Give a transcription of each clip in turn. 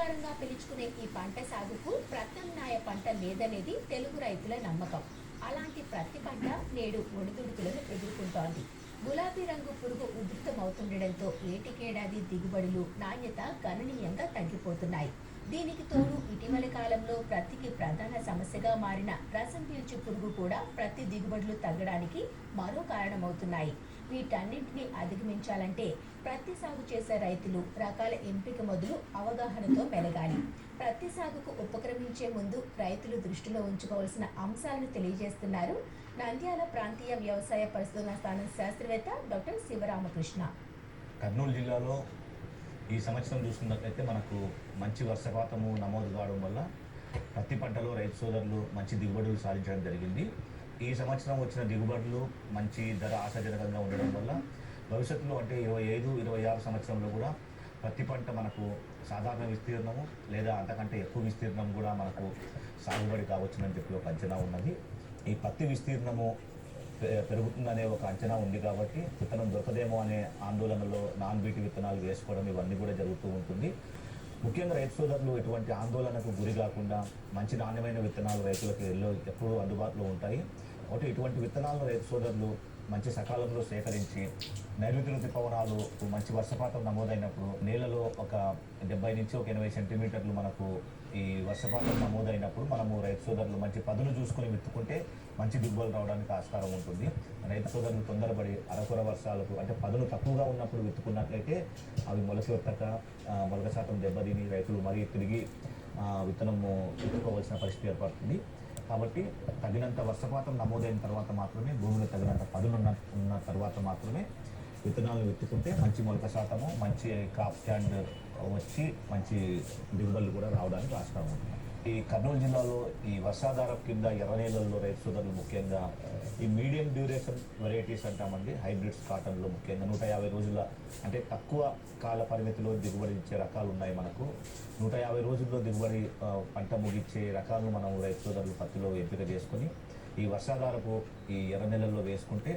జీవనాధారంగా పిలుచుకునే ఈ పంట సాగుకు ప్రత్యామ్నాయ పంట లేదనేది తెలుగు రైతుల నమ్మకం. అలాంటి ప్రతి పంట నేడు ఒడిదుడుకులను ఎదుర్కొంటోంది. గులాబీ రంగు పురుగు ఉధృతమవుతుండటంతో ఏటికేడాది దిగుబడులు నాణ్యత గణనీయంగా తగ్గిపోతున్నాయి. దీనికి తోడు ఇటీవలి కాలంలో ప్రతికి ప్రధాన సమస్యగా మారిన రసం పీల్చు పురుగు కూడా ప్రతి దిగుబడులు తగ్గడానికి మరో కారణమవుతున్నాయి. వీటన్నింటినీ అధిగమించాలంటే ప్రతి సాగు చేసే రైతులు రకాల ఎంపిక మొదలు అవగాహనతో మెలగాలి. ప్రతి సాగుకు ఉపక్రమించే ముందు రైతులు దృష్టిలో ఉంచుకోవాల్సిన అంశాలను తెలియజేస్తున్నారు నంద్యాల ప్రాంతీయ వ్యవసాయ పరిశోధన స్థానం శాస్త్రవేత్త డాక్టర్ శివరామకృష్ణ. కర్నూలు జిల్లాలో ఈ సంవత్సరం చూసుకున్నట్లయితే మనకు మంచి వర్షపాతము నమోదు కావడం వల్ల పత్తి పంటలో రైతు సోదరులు మంచి దిగుబడులు సాధించడం జరిగింది. ఈ సంవత్సరం వచ్చిన దిగుబడులు మంచి ధర ఆశాజనకంగా ఉండడం వల్ల భవిష్యత్తులో అంటే ఇరవై ఐదు ఇరవై ఆరు సంవత్సరంలో కూడా పత్తి పంట మనకు సాధారణ విస్తీర్ణము లేదా అంతకంటే ఎక్కువ విస్తీర్ణం కూడా మనకు సాగుబడి కావచ్చునని చెప్పి ఒక అంచనా ఉన్నది. ఈ పత్తి విస్తీర్ణము పె- పెరుగుతుందనే ఒక అంచనా ఉంది కాబట్టి విత్తనం దొరకదేమో అనే ఆందోళనలో నాన్ బీటీ విత్తనాలు వేసుకోవడం ఇవన్నీ కూడా జరుగుతూ ఉంటుంది. ముఖ్యంగా రైతు సోదరులు ఎటువంటి ఆందోళనకు గురి కాకుండా మంచి నాణ్యమైన విత్తనాలు రైతులకు ఎల్లో ఎప్పుడూ అందుబాటులో ఉంటాయి. ఒకటి ఇటువంటి విత్తనాలను రైతు సోదరులు మంచి సకాలంలో సేకరించి నైరుతి ఋతుపవనాలు మంచి వర్షపాతం నమోదైనప్పుడు నేలలో ఒక డెబ్బై నుంచి ఒక ఎనభై సెంటీమీటర్లు మనకు ఈ వర్షపాతం నమోదైనప్పుడు మనము రైతు సోదరులు మంచి పదును చూసుకొని విత్తుకుంటే మంచి దిగుబడులు రావడానికి ఆస్కారం ఉంటుంది. రైతు సోదరులు తొందరపడి అరకొర వర్షాలకు అంటే పదును తక్కువగా ఉన్నప్పుడు విత్తుకున్నట్లయితే అవి మొలక ఎత్తక మొలక శాతం దెబ్బతిని రైతులు మరీ తిరిగి విత్తనము విత్తుకోవాల్సిన పరిస్థితి ఏర్పడుతుంది. కాబట్టి తగినంత వర్షపాతం నమోదైన తర్వాత మాత్రమే భూమిలో తగినంత పదునున్న ఉన్న తర్వాత మాత్రమే విత్తనాలు విత్తుకుంటే మంచి మొలక శాతము మంచి క్రాప్ స్టాండ్ వచ్చి మంచి దిగుబడులు కూడా రావడానికి ఆస్కారం ఉంటుంది. ఈ కర్నూలు జిల్లాలో ఈ వర్షాధారం కింద ఎర్ర నేలల్లో రైతు సోదరులు ముఖ్యంగా ఈ మీడియం డ్యూరేషన్ వెరైటీస్ అంటామండి హైబ్రిడ్స్ కాటన్లో ముఖ్యంగా. నూట యాభై రోజుల అంటే తక్కువ కాల పరిమితిలో దిగుబడి ఇచ్చే రకాలు ఉన్నాయి మనకు. నూట యాభై రోజుల్లో దిగుబడి పంట ముగిచ్చే రకాలను మనం రైతు సోదరులు పత్తిలో ఎంపిక చేసుకొని ఈ వర్షాధారపు ఈ ఎర్ర నెలల్లో వేసుకుంటే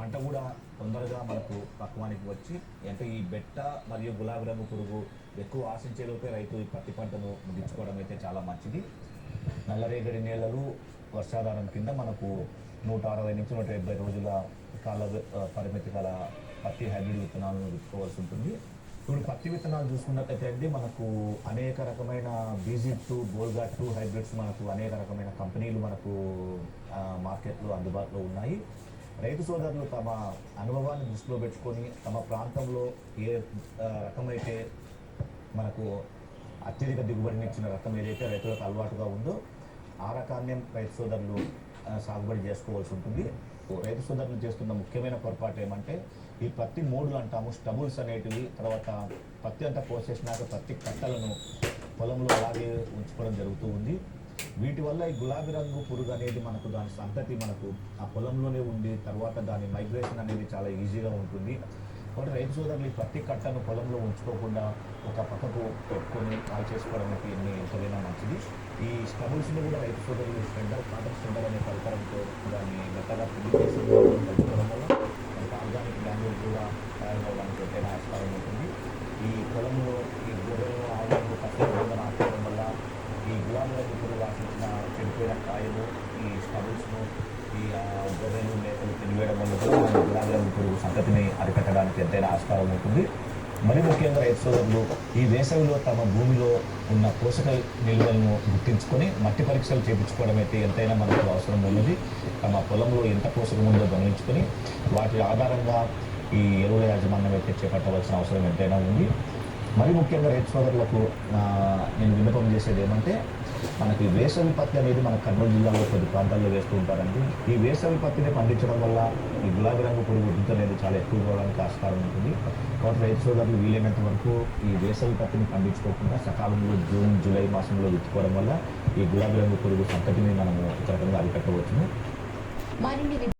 పంట కూడా తొందరగా మనకు పక్వానికి వచ్చి అంటే ఈ బెట్ట మరియు గులాబీ రంగు పురుగు ఎక్కువ ఆశించేలోపే రైతు ఈ పత్తి పంటను ముగించుకోవడం అయితే చాలా మంచిది. నల్లరేగడి నేలలు వర్షాధారం కింద మనకు నూట అరవై నుంచి నూట డెబ్బై రోజుల కాల పరిమితి గల పత్తి హైబ్రిడ్ విత్తనాలను విత్తుకోవాల్సి ఉంటుంది. ఇప్పుడు పత్తి విత్తనాలు చూసుకున్నట్లయితే అండి మనకు అనేక రకమైన BG two Bollgard two hybrids మనకు అనేక రకమైన కంపెనీలు మనకు మార్కెట్లో అందుబాటులో ఉన్నాయి. రైతు సోదరులు తమ అనుభవాన్ని దృష్టిలో పెట్టుకొని తమ ప్రాంతంలో ఏ రకమైతే మనకు అత్యధిక దిగుబడినిచ్చిన రకం ఏదైతే రైతులకు అలవాటుగా ఉందో ఆ రకాన్ని రైతు సోదరులు సాగుబడి చేసుకోవాల్సి ఉంటుంది. రైతు సోదరులు చేస్తున్న ముఖ్యమైన పొరపాటు ఏమంటే ఈ పత్తి మూడులు అంటాము స్టబుల్స్ అనేటివి తర్వాత పత్తి అంతా కోసేసినాక పత్తి కట్టలను పొలంలో అలాగే ఉంచుకోవడం జరుగుతూ ఉంది. వీటి వల్ల ఈ గులాబీ రంగు పురుగు అనేది మనకు దాని సంతతి మనకు ఆ పొలంలోనే ఉండి తర్వాత దాని మైగ్రేషన్ అనేది చాలా ఈజీగా ఉంటుంది. కాబట్టి రైతు సోదరులు ఈ పత్తి కట్టను పొలంలో ఉంచుకోకుండా ఒక పక్కకు పెట్టుకొని కాల్ చేసుకోవడం ఎన్ని ఎంతైనా మంచిది. ఈ స్టబుల్స్ని కూడా రైతు సోదరులు స్టెండర్ కాటన్ స్టెండర్ అనే పరికరంతో దాన్ని గట్టగా పిండి చేసి కలుపుకోవడం వల్ల మనకు ఆర్గానిక్ ల్యాంగ్వేజ్ కూడా తయారవడానికి ఎంతైనా ఆస్కారం ఉంటుంది ఈ పొలంలో ఈ గొర్రెలు ఆవులను పచ్చని నాటుకోవడం వల్ల ఈ గులాబీ రంగు పురుగు ఆశించిన చెడిపోయిన కాయలు ఈ స్టబుల్స్ను ఈ ఆ, గొర్రెలు మేకలు వల్ల కూడా మన గులాబీ పురుగు సంతతిని అరికట్టడానికి ఎంతైనా ఆస్కారం ఉంటుంది. మరి ముఖ్యంగా రైతు సోదరులు ఈ వేసవిలో తమ భూమిలో ఉన్న పోషక నిల్వలను గుర్తించుకొని మట్టి పరీక్షలు చేయించుకోవడం అయితే ఎంతైనా మనకు అవసరం ఉన్నది. తమ పొలంలో ఎంత పోషకం ఉందో గమనించుకొని వాటి ఆధారంగా ఈ ఎరువుల యాజమాన్యం అయితే చేపట్టవలసిన అవసరం ఎంతైనా ఉంది. మరి ముఖ్యంగా రైతు సోదరులకు నేను విన్నపం చేసేది ఏమంటే మనకి వేసవి పత్తి అనేది మన కర్నూలు జిల్లాలో కొద్ది ప్రాంతాల్లో వేస్తూ ఉంటారండి. ఈ వేసవి పత్తిని పండించడం వల్ల ఈ గులాబీ రంగు పురుగు ఉద్ధృతి అనేది చాలా ఎక్కువ పోవడానికి ఆస్కారం ఉంటుంది. కాబట్టి రైతు సోదరులు వీలైనంత వరకు ఈ వేసవి పత్తిని పండించుకోకుండా సకాలంలో జూన్ జూలై మాసంలో విత్తుకోవడం వల్ల ఈ గులాబీ రంగు పురుగు సంతతిని మనము ఒక రకంగా అరికట్టవచ్చును మరిన్ని